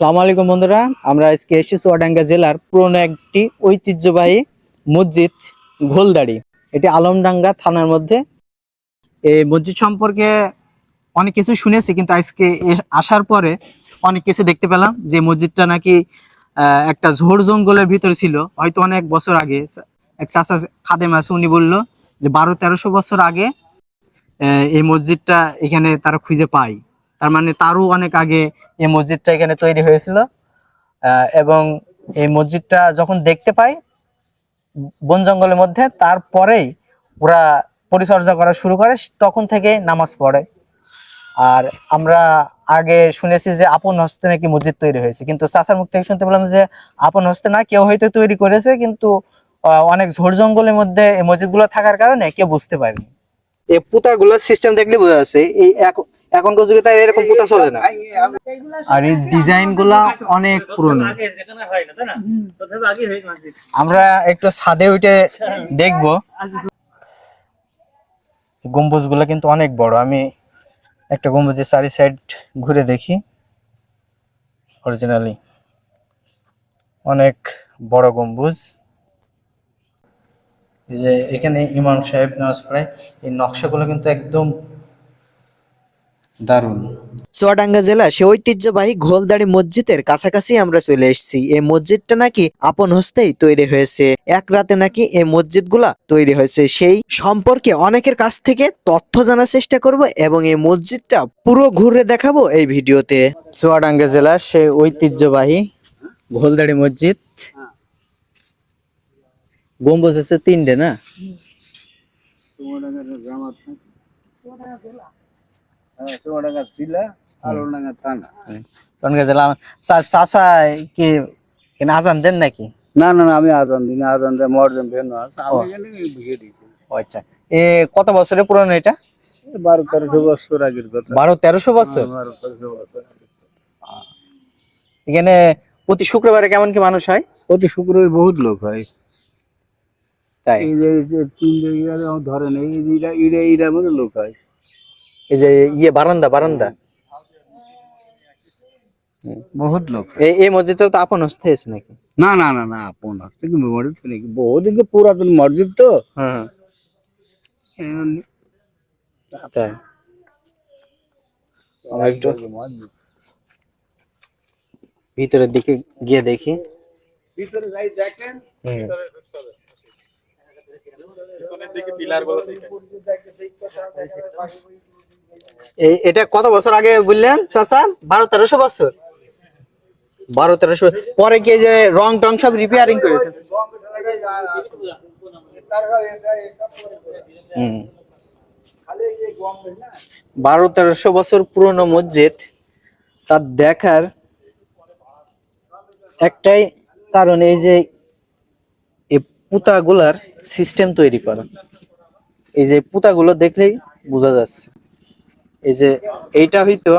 সালাম আলাইকুম বন্ধুরা, আমরা আজকে এসেছি চুয়াডাঙ্গা জেলার পুরনো একটি ঐতিহ্যবাহী মসজিদ ঘোলদাড়ি। এটি আলমডাঙ্গা থানার মধ্যে। এই মসজিদ সম্পর্কে অনেক কিছু শুনেছি, কিন্তু আজকে আসার পরে অনেক কিছু দেখতে পেলাম যে মসজিদটা নাকি একটা ঝোড় জঙ্গলের ভিতরে ছিল। হয়তো অনেক বছর আগে এক চাচা খাদেম আছে, উনি বলল যে বারো তেরোশো বছর আগে এই মসজিদটা এখানে তারা খুঁজে পায়। তার মানে তারও অনেক আগে এই মসজিদটা এখানে তৈরি হয়েছিল। এবং এই মসজিদটা যখন দেখতে পাই, বন জঙ্গলের মধ্যে, তারপরেই ওরা পরিচর্যা করা শুরু করে, তখন থেকে নামাজ পড়ে। আর আমরা আগে শুনেছি যে আপন হস্তে নাকি মসজিদ তৈরি হয়েছে। কিন্তু চাচার মুখ থেকে শুনতে পেলাম যে আপন হস্তে না, কেউ হয়তো তৈরি করেছে, কিন্তু অনেক ঝোড় জঙ্গলের মধ্যে এই মসজিদগুলো থাকার কারণে কেউ বুঝতে পারেনি। এই পুতাগুলোর সিস্টেম দেখলে বোঝা যাচ্ছে, এই এখন এখনকার যুগে এরকম পুতা চলে না। আর এই ডিজাইনগুলা অনেক পুরনো। আমরা একটু ছাদে উঠে গম্বুজগুলা কিন্তু অনেক বড়। আমি একটা গম্বুজের চারি সাইড ঘুরে দেখি। অরিজিনালি অনেক বড় গম্বুজ। যে এখানে ইমাম সাহেব নামাজ পড়ায় এই নকশাগুলো কিন্তু একদম দারুণ। চুয়াডাঙ্গা জেলা সে ঐতিহ্যবাহী ঘোলদাড়ি মসজিদের কাছাকাছি আমরা চলে এসেছি। এই মসজিদটা নাকি আপন হস্তেই তৈরি হয়েছে। এক রাতে নাকি এই মসজিদগুলা তৈরি হয়েছে। সেই সম্পর্কে অনেকের কাছ থেকে তথ্য জানার চেষ্টা করব এবং এই মসজিদটা পুরো ঘুরে দেখাবো এই ভিডিওতে। চুয়াডাঙ্গা জেলার সে ঐতিহ্যবাহী ঘোলদাড়ি মসজিদ। গম্বুজ আছে তিনটে না? চুয়াডাঙ্গা জেলা আলোডাঙ্গা থানা। চুয়াডাঙ্গা জেলা চাচা কি এখানে আজান দেন নাকি? না না আমি আজান আজান দেয় মর্জন আচ্ছা। এ কত বছরের পুরনো এটা? বারো তেরোশো বছর আগের কথা। বারো তেরোশো বছর? বারো তেরোশো বছর এখানে প্রতি শুক্রবারে কেমন কি মানুষ হয়? প্রতি শুক্রবার বহুত লোক হয়। তাই? এই যে তিন ধরেন মধ্যে লোক হয়। এই যে ইয়ে বারান্দা বারান্দা। বহুত লোক হয়। এই এই মসজিদটা তো আপন হস্তে আছে নাকি? না না না না আপন আছে কি মসজিদ নাকি? বহুদিন তো পুরাতন মসজিদ তো। হ্যাঁ তাই। আমরা একটু ভিতরের দিকে গিয়ে দেখি। ভিতরে যাই দেখেন হুম। এই এটা কত বছর আগে বললেন চাচা? বারো, তেরোশো বছর? বারো, তেরোশো পরে কি যে রং টং সব রিপেয়ারিং করেছেন। বারো, তেরোশো বছর পুরনো মসজিদ, তার দেখার একটাই কারণ এই যে পুতাগুলার সিস্টেম তৈরি করা। এই যে পুতাগুলো দেখলেই বোঝা যাচ্ছে। এই যে এইটা হইতো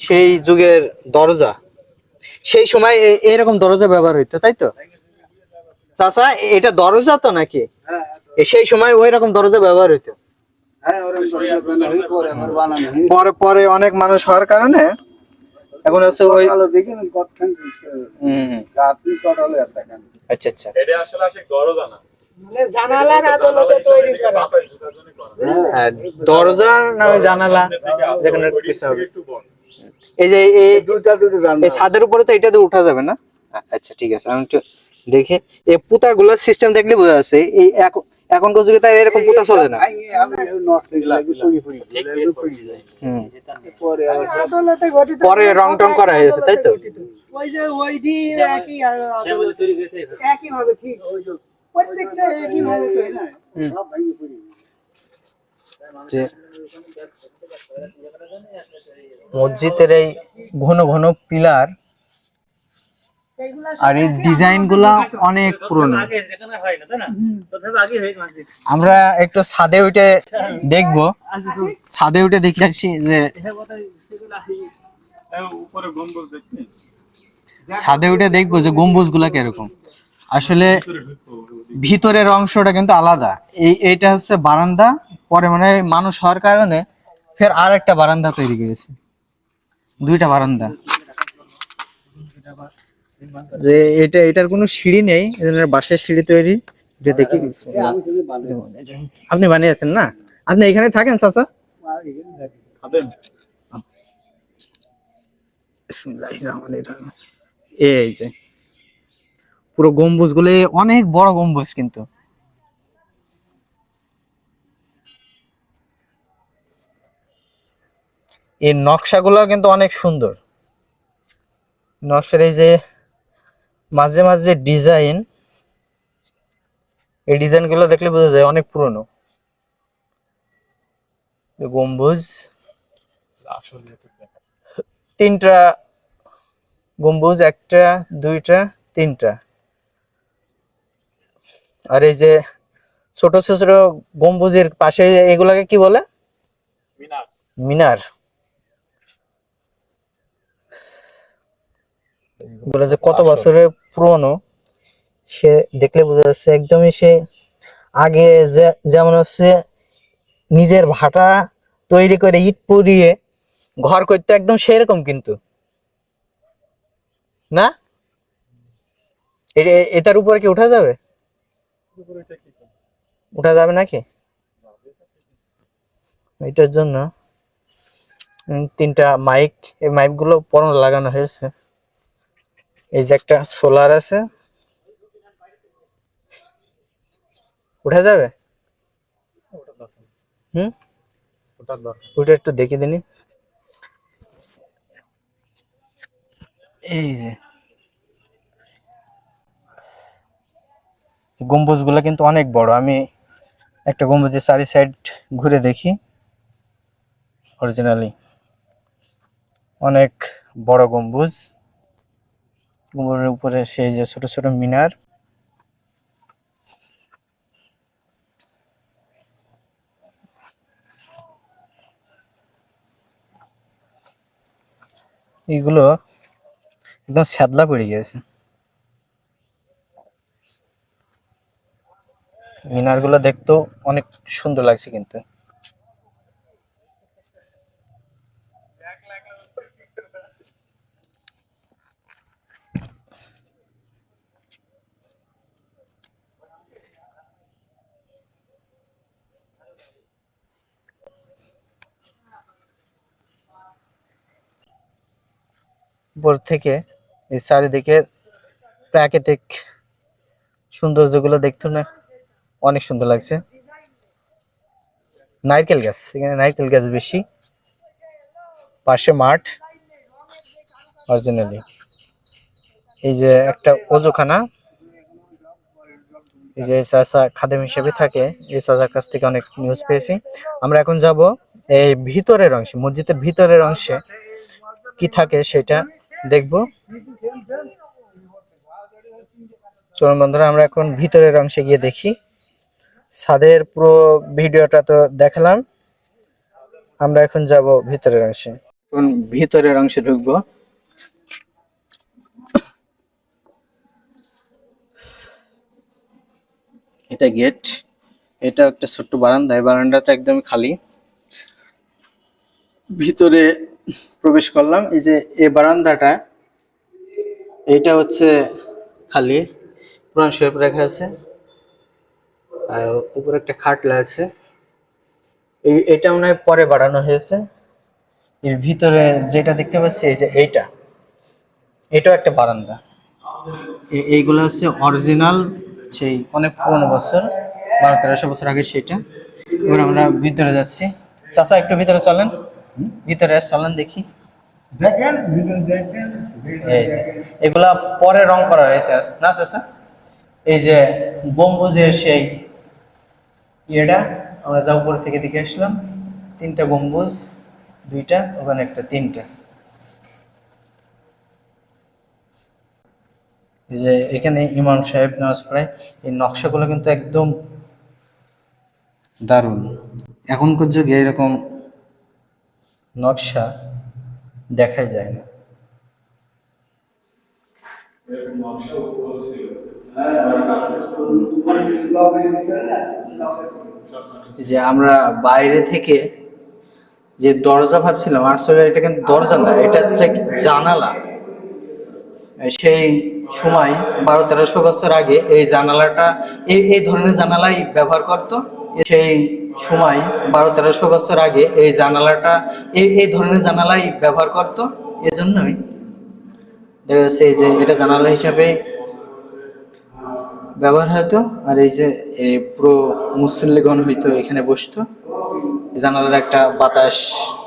সেই যুগের দরজা। সেই সময় এ- এরকম দরজা ব্যবহার হইতো তাই তো? চাচা এটা দরজা তো নাকি? সেই সময় ওই রকম দরজা ব্যবহার হইতো। পরে। পরে অনেক মানুষ হওয়ার কারণে এখন হচ্ছে ওই ভালো দেখে না। আচ্ছা আচ্ছা হ্যাঁ দরজা না ওই জানালা যেখানে কিছু হবে। এই যে এই দুটা দুটো জানলা। এই ছাদের উপরে তো এটা দিয়ে উঠা যাবে না? আচ্ছা ঠিক আছে আমি একটু দেখে। এই পুতাগুলোর সিস্টেম দেখলে বোঝা যাচ্ছে এই এখন এখনকার যুগে তাই এরকম পুতা চলে না। হয়ে পুরি রং টং করা হয়েছে তাই তো? ওই যে ওই দি একই আর সে বলে তৈরি করেছে একই ভাবে ঠিক। ওই যে প্রত্যেকটা একই ভাবে তৈরি না সব ভাঙে পুরি যে মসজিদের এই ঘন ঘন পিলার আর এই ডিজাইনগুলা অনেক পুরনো। আমরা একটু ছাদে উঠে দেখব। ছাদে উঠে দেখে যাচ্ছি যে ছাদে উঠে দেখব যে গম্বুজগুলা কীরকম। আসলে ভিতরের অংশটা কিন্তু আলাদা। এই এইটা হচ্ছে বারান্দা পরে মানে মানুষ হওয়ার কারণে ফের আর একটা বারান্দা তৈরি করেছে। দুইটা বারান্দা। যে এটা, এটার কোনো সিঁড়ি নেই বাঁশের সিঁড়ি তৈরি, এটা দেখি আপনি বানিয়েছেন না? আপনি এখানে থাকেন, চাচা। এই যে, পুরো গম্বুজগুলো অনেক বড় গম্বুজ কিন্তু। এই নকশাগুলো কিন্তু অনেক সুন্দর। নকশার এই যে মাঝে মাঝে ডিজাইন এই ডিজাইনগুলো দেখলে বোঝা যায় অনেক পুরনো। গম্বুজ তিনটা গম্বুজ একটা দুইটা তিনটা। আর এই যে ছোট ছোট গম্বুজের পাশে এগুলাকে কি বলে? মিনার। মিনার। এগুলো যে কত বছরের পুরনো সে দেখলে বোঝা যাচ্ছে একদমই সে আগে যেমন হচ্ছে নিজের ভাটা তৈরি করে ইট পুড়িয়ে ঘর করতে একদম সেরকম কিন্তু। না? এটার উপরে কি উঠা যাবে? উঠা যাবে নাকি? এটার জন্য তিনটা মাইক এই মাইকগুলো পরন লাগানো হয়েছে। এই যে একটা সোলার আছে। উঠা যাবে? হুম? ওইটা একটু দেখে দিনি। এই যে। গম্বুজগুলা কিন্তু অনেক বড়। আমি একটা গম্বুজের চারি সাইড ঘুরে দেখি। অরিজিনালি অনেক বড় গম্বুজ। গম্বুজের উপরে সেই যে ছোট ছোট মিনার, এগুলো একদম স্যাদলা পড়ে গেছে মিনারগুলো দেখতেও অনেক সুন্দর লাগছে কিন্তু। উপর থেকে, এই চারিদিকে প্রাকৃতিক সৌন্দর্যগুলো দেখতে না অনেক সুন্দর লাগছে। নারকেল গাছ, এখানে নারকেল গাছ বেশি। পাশে মাঠ, অরিজিনালি। এই যে একটা ওজোখানা, এই যে চাচা খাদেম হিসেবে থাকে, এই চাচার কাছ থেকে অনেক নিউজ পেয়েছি। আমরা এখন যাব এই ভিতরের অংশে, মসজিদের ভিতরের অংশে। কি থাকে সেটা দেখব। চলুন বন্ধুরা, আমরা এখন ভিতরের অংশে গিয়ে দেখি। ছাদের পুরো ভিডিওটা তো দেখালাম। আমরা এখন যাব ভিতরের অংশে। ভিতরের অংশে ঢুকবো। এটা গেট। এটা একটা ছোট্ট বারান্দা। এই বারান্দাটা একদম খালি। ভিতরে প্রবেশ করলাম। এই যে এই বারান্দাটা, এইটা হচ্ছে খালি কোরআন শরীফ রাখা আছে, আর উপরে একটা খাটলা আছে। এই এটা মনে হয় পরে বাড়ানো হয়েছে। এর ভিতরে যেটা দেখতে পাচ্ছি, এই যে এইটা, এটাও একটা বারান্দা। এইগুলো হচ্ছে অরিজিনাল, সেই অনেক পুরনো বছর, বারো তেরোশো বছর আগে সেটা। এবার আমরা ভিতরে যাচ্ছি। চাচা, একটু ভিতরে চলেন। ভিতরে চলেন দেখি। দেখেন ভিতরে দেখেন এই যে এগুলা পরে রং করা হয়েছে না চাচা এই যে গম্বুজের সেই ইয়েটা আমরা যা উপর থেকে দেখে আসলাম তিনটা গম্বুজ দুইটা ওখানে একটা তিনটা। এই যে এখানে ইমাম সাহেব নামাজ পড়ায় এই নকশাগুলো কিন্তু একদম দারুণ। এখনকার যুগে এরকম নকশা দেখাই যায় না। যে আমরা বাইরে থেকে যে দরজা ভাবছিলাম, আসলে এটা কিন্তু দরজা না, এটা জানালা। সেই সময় বারো তেরোশো বছর আগে এই জানালাটা, এই এই ধরনের জানালাই ব্যবহার করত। সেই সময় বারো তেরোশো বছর আগে এই জানালাটা এই এই ধরনের জানালাই ব্যবহার করত এজন্যই দেখা যাচ্ছে এই যে এটা জানালা হিসাবে ব্যবহার হতো আর এই যে পুরো মুসল্লিগণ হইতো এখানে বসতো জানালার একটা বাতাস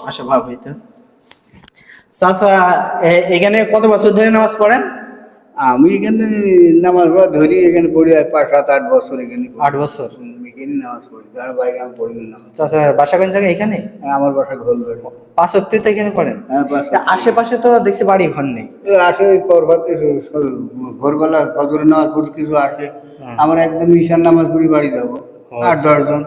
আসা ভাব হইতো। চাচা এখানে কত বছর ধরে নামাজ পড়েন? আমি এখানে নামাজ পড়া ধরি এখানে পড়ি পাঁচ সাত আট বছর এখানে। আট বছর? নামাজ পড়ি তার বাইরে আমি পড়ি না নামাজ চাচা বাসা কোন জায়গায়? এখানে? হ্যাঁ, আমার বাসা পাঁচ অক্টে তো এখানে পড়েন? হ্যাঁ পাঁচ আশেপাশে তো দেখছি বাড়ি ঘর নেই। আসে ওই পর্বতে ভোরবেলা নামাজ কিছু আসে। আমরা একদম ঈশান নামাজ পড়ি বাড়ি যাব। আট দশজন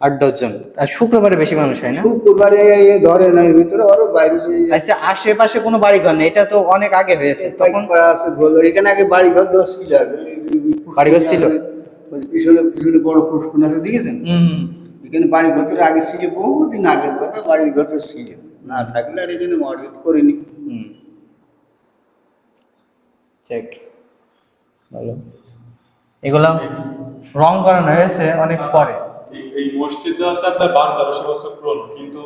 আট দশজন আর শুক্রবারে বেশি মানুষ হয় না? শুক্রবারে ধরে না এর ভিতরে আরও বাইরে আচ্ছা আশেপাশে কোনো বাড়ি ঘর নেই? এটা তো অনেক আগে হয়েছে। তখন আছে এখানে আগে বাড়ি ঘর দশ আগে। এই- এই বাড়িঘর ছিল? পিছনে পিছনে বড় পুষ্কুন আছে দেখেছেন? এখানে বাড়ি ঘর আগে ছিল বহুদিন আগের কথা বাড়ি ঘর ছিল। না থাকলে আর এখানে মসজিদ করিনি। ঠিক ভালো। এগুলো রং করানো হয়েছে অনেক পরে। এই- মসজিদটা আছে আপনার বারো তেরোশো বছর পুরনো কিন্তু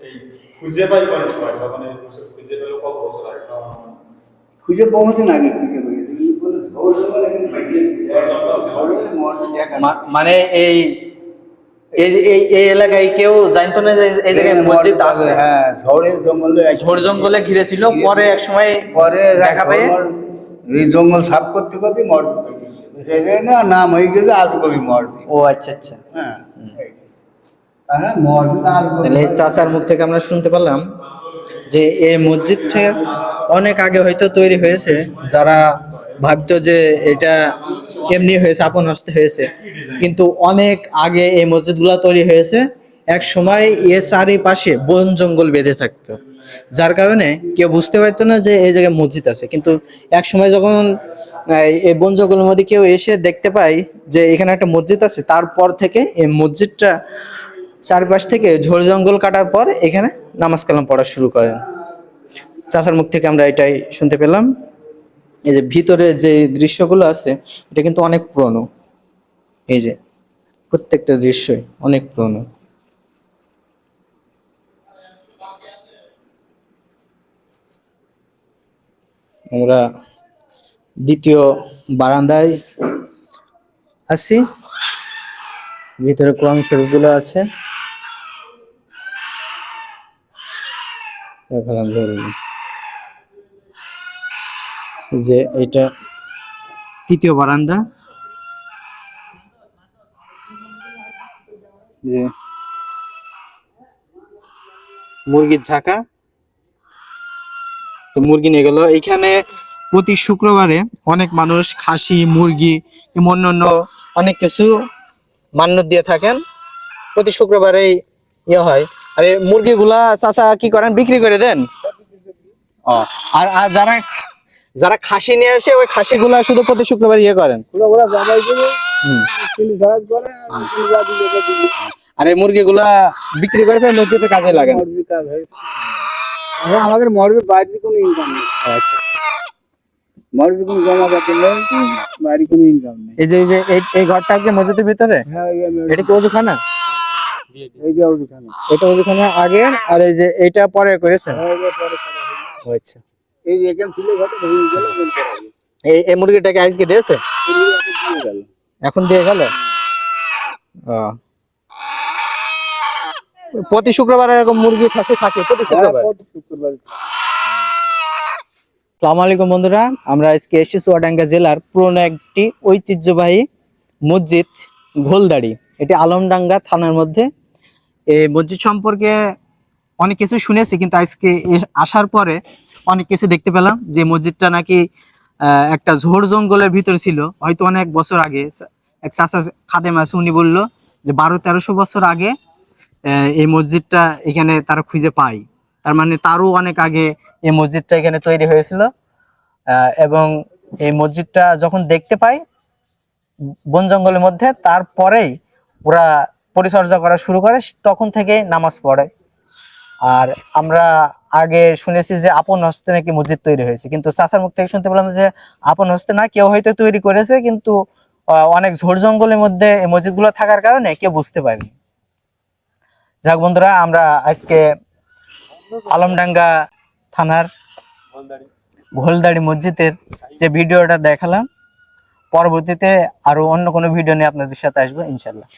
এই খুঁজে পাই কোন সময় মসজিদ খুঁজে পেল কত বছর আগে তাও আমার মনে নেই। খুঁজে বহুদিন আগে খুঁজে পেয়েছি কিন্তু বলে ঝড় জঙ্গল এখানে পাইছে। ঝড়ে মসজিদ দেখা মা- মানে এই এই এলাকায় কেউ জানতো না যে এই জায়গায় মসজিদ আছে? হ্যাঁ ঝড়ে জঙ্গলে ঝোড় জঙ্গলে ঘিরে ছিল পরে এক সময় পরে দেখা পেয়ে জঙ্গল- এই জঙ্গল সাফ করতে না নাম হয়ে গেছে আজকবি মসজিদ। ও আচ্ছা আচ্ছা। হ্যাঁ তাহলে চাচার মুখ থেকে আমরা শুনতে পারলাম যে এই মসজিদটা অনেক আগে হয়তো তৈরি হয়েছে, যারা ভাবতো যে এটা এমনি হয়েছে আপন হস্তে হয়েছে। কিন্তু অনেক আগে এই মসজিদগুলো তৈরি হয়েছে, এক সময় এর চারিপাশে বন জঙ্গল বেঁধে থাকতো। যার কারণে কেউ বুঝতে পারতো না যে এই জায়গায় মসজিদ আছে। কিন্তু এক সময় যখন এই- এই বন জঙ্গলের মধ্যে কেউ এসে দেখতে পায় যে এখানে একটা মসজিদ আছে, তারপর থেকে এই মসজিদটা চারপাশ থেকে ঝোড় জঙ্গল কাটার পর এখানে নামাজ কালাম পড়া শুরু করেন। চাচার মুখ থেকে আমরা এটাই শুনতে পেলাম। এই যে ভিতরে যে দৃশ্যগুলো আছে, এটা কিন্তু অনেক পুরনো। এই যে প্রত্যেকটা দৃশ্যই অনেক পুরনো। আমরা দ্বিতীয় বারান্দায় আছি। ভিতরে কোরআন শরীফগুলো আছে। যে এটা তৃতীয় বারান্দা। যে মুরগির ঝাঁকা। তো মুরগি নিয়ে গেল। এখানে প্রতি শুক্রবারে অনেক মানুষ খাসি, মুরগি এবং অন্যান্য অনেক কিছু মান্য দিয়ে থাকেন। প্রতি শুক্রবারে ইয়ে হয়। আর মুরগিগুলা চাচা কি করেন? বিক্রি করে দেন? ও আর আর যারা যারা খাসি নিয়ে আসে ওই খাসিগুলা শুধু প্রতি শুক্রবার ইয়ে করেন? আর এই মুরগিগুলা বিক্রি করে মসজিদে কাজে লাগান আমাদের মসজিদ বাইরে কোনো ইনকাম নেই। আচ্ছা। মসজিদ কোনো জমা পাতি নেই বাইরে কোনো ইনকাম নেই। এই যে এই ঘরটা কি মসজিদের ভিতরে? হ্যাঁ এটা কি ওজুখানা এই যে ওইখানে। এটা ওজুখানা আগে আর এই যে এটা পরে করেছেন এই যে পরে করা হলো। ও আচ্ছা। এই যে এখানে ছিল ঘটে ভেঙে গেল। এই এই মুরগিটাকে আজকে দিয়েছে? এখন দিয়ে গেল? প্রতি শুক্রবার এরকম মুরগি খাসি থাকে প্রতি শুক্রবার? হ্যাঁ, প্রতি শুক্রবার সালাম আলাইকুম বন্ধুরা আমরা আজকে এসেছি চুয়াডাঙ্গা জেলার পুরনো একটি ঐতিহ্যবাহী মসজিদ ঘোলদাড়ি। এটি আলমডাঙ্গা থানার মধ্যে এই মসজিদ সম্পর্কে অনেক কিছু শুনেছি, কিন্তু আজকে আসার পরে অনেক কিছু দেখতে পেলাম যে মসজিদটা নাকি একটা ঝোড় জঙ্গলের ভিতর ছিল। হয়তো অনেক বছর আগে এক চাচা খাদেম আছে, উনি বলল যে বারো, তেরোশো বছর আগে এই মসজিদটা এখানে তারা খুঁজে পায়। তার মানে তারও অনেক আগে এই মসজিদটা এখানে তৈরি হয়েছিল। এবং এই মসজিদটা যখন দেখতে পাই, বন জঙ্গলের মধ্যে, তারপরেই ওরা পরিচর্যা করা শুরু করে, তখন থেকে নামাজ পড়ে। আর আমরা আগে শুনেছি যে আপন হস্তে নাকি মসজিদ তৈরি হয়েছে। কিন্তু চাচার মুখ থেকে শুনতে পেলাম যে আপন হস্তে না, কেউ হয়তো তৈরি করেছে, কিন্তু অনেক ঝোড় জঙ্গলের মধ্যে এই মসজিদগুলো থাকার কারণে কেউ বুঝতে পারেনি। যাক বন্ধুরা, আমরা আজকে আলমডাঙ্গা থানার ঘোলদাড়ি মসজিদের যে ভিডিওটা দেখালাম, পরবর্তীতে আরও অন্য কোনো ভিডিও নিয়ে আপনাদের সাথে আসব ইনশাল্লাহ